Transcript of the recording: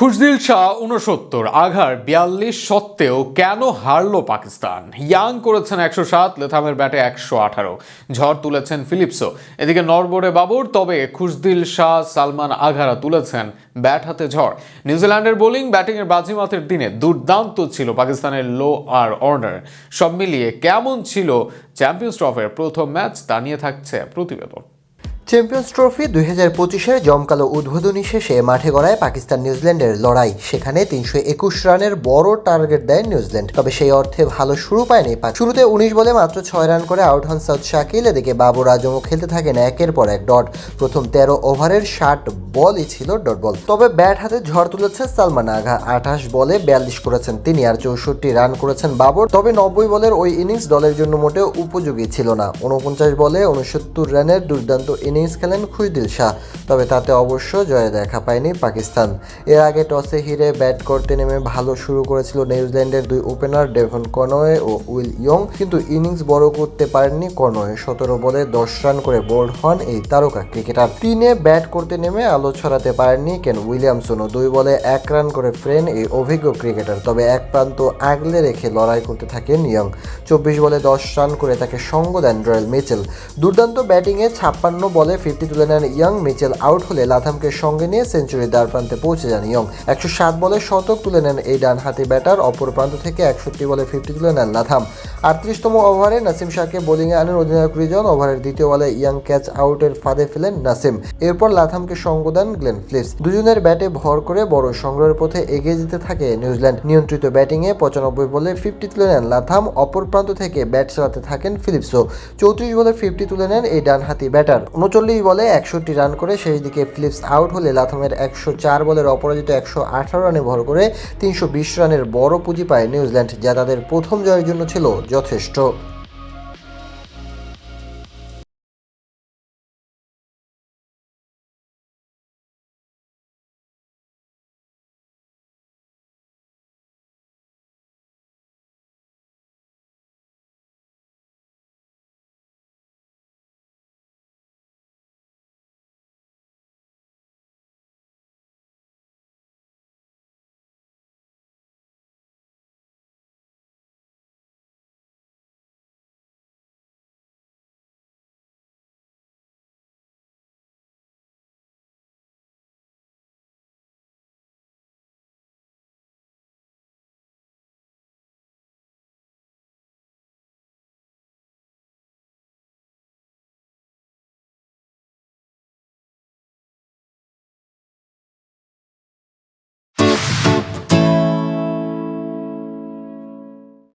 খুশদিল শাহ উনসত্তর আঘার বিয়াল্লিশ সত্ত্বেও কেন হারল পাকিস্তান? ইয়াং করেছেন একশো সাত, লেথামের ব্যাটে একশো আঠারো। ঝড় তুলেছেন ফিলিপসও এদিকে নরবরে বাবুর, তবে খুশদিল শাহ সালমান আঘারা তুলেছেন ব্যাট হাতে ঝড়। নিউজিল্যান্ডের বোলিং, ব্যাটিংয়ের বাজিমাতের দিনে দুর্দান্ত ছিল পাকিস্তানের লো আর অর্ডার সব মিলিয়ে কেমন ছিল চ্যাম্পিয়ন্স ট্রফের প্রথম ম্যাচ, তা নিয়ে থাকছে প্রতিবেদন। চ্যাম্পিয়ন্স ট্রফি দুই হাজার পঁচিশের জমকালো উদ্বোধনী শেষে মাঠে গড়ায় পাকিস্তান নিউজিল্যান্ডের লড়াই। সেখানে তিনশো একুশ রানের বড় টার্গেট দেয় নিউজিল্যান্ড। তবে সেই অর্থে ভালো শুরু পায়নি শুরুতে উনিশ বলে মাত্র ছয় রান করে আউট হন সাউথ শাকিল। এদিকে বাবর আজমও খেলতে থাকেন একের পর এক ডট। প্রথম তেরো ওভারের ষাট বলই ছিল ডট বল। তবে ব্যাট হাতে ঝড় তুলেছে সালমান আঘা আঠাশ বলে বিয়াল্লিশ করেছেন তিনি আর চৌষট্টি রান করেছেন বাবর। তবে নব্বই বলের ওই ইনিংস দলের জন্য মোটেও উপযোগী ছিল না। উনপঞ্চাশ বলে উনসত্তর রানের দুর্দান্ত ইনিংস খেলেন খুশদিল শাহ, তবে তাতে অবশ্য জয়ে দেখা পায়নি পাকিস্তান। এর আগে টসে হিরে ব্যাট করতে নেমে ভালো শুরু করেছিল নিউজিল্যান্ডের দুই ওপেনার ডেভন কনওয়ে ও উইল ইয়ং, কিন্তু ইনিংস বড় করতে পারেননি কনওয়ে। সতেরো বলে দশ রান করে বোল্ড হন এই তারকা ক্রিকেটার। তিনে ব্যাট করতে নেমে আলো ছড়াতে পারেননি কেন উইলিয়ামসনও। দুই বলে এক রান করে ফ্রেন এই অভিজ্ঞ ক্রিকেটার, তবে এক প্রান্ত আগলে রেখে লড়াই করতে থাকেন ইয়ং। চব্বিশ বলে দশ রান করে তাকে সঙ্গ দেন রয়্যাল মিচেল। দুর্দান্ত ব্যাটিংয়ে ছাপ্পান্ন বলে ফিফটি তুলে নেন ইয়ং মিচেল আউট হলে লাথামকে সঙ্গে নিয়ে সেঞ্চুরির দ্বার প্রান্তে পৌঁছে যান ইয়ং। একশো সাত বলে শতক তুলে নেন এই ডানহাতি ব্যাটার, অপর প্রান্ত থেকে একষট্টি বলে ফিফটি তুলে নেন লাথাম। আটত্রিশতম ওভারে নাসিম শাহকে বোলিংয়ে আনেন অধিনায়ক রিজন, ওভারের দ্বিতীয় বলে ইয়াং ক্যাচ আউটের ফাঁদে ফেলেন নাসিম। এরপর লাথামকে সঙ্গ দেন গ্লেন ফ্লিপস। দুজনের ব্যাটে ভর করে বড় সংগ্রহের পথে এগিয়ে যেতে থাকে নিউজিল্যান্ড। নিয়ন্ত্রিত ব্যাটিংয়ে পঁচানব্বই বলে ফিফটি তুলে নেন লাথাম, অপর প্রান্ত থেকে ব্যাট চালাতে থাকেন ফিলিপসও। চৌত্রিশ বলে ফিফটি তুলে নেন এই ডানহাতি ব্যাটার। উনচল্লিশ বলে একষট্টি রান করে, শেষ দিকে ফিলিপস আউট হলে লাথামের একশো চার বলের অপরাজিত একশো আঠারো রানে ভর করে তিনশো বিশ রানের বড় পুঁজি পায় নিউজিল্যান্ড, যা তাদের প্রথম জয়ের জন্য ছিল যথেষ্ট।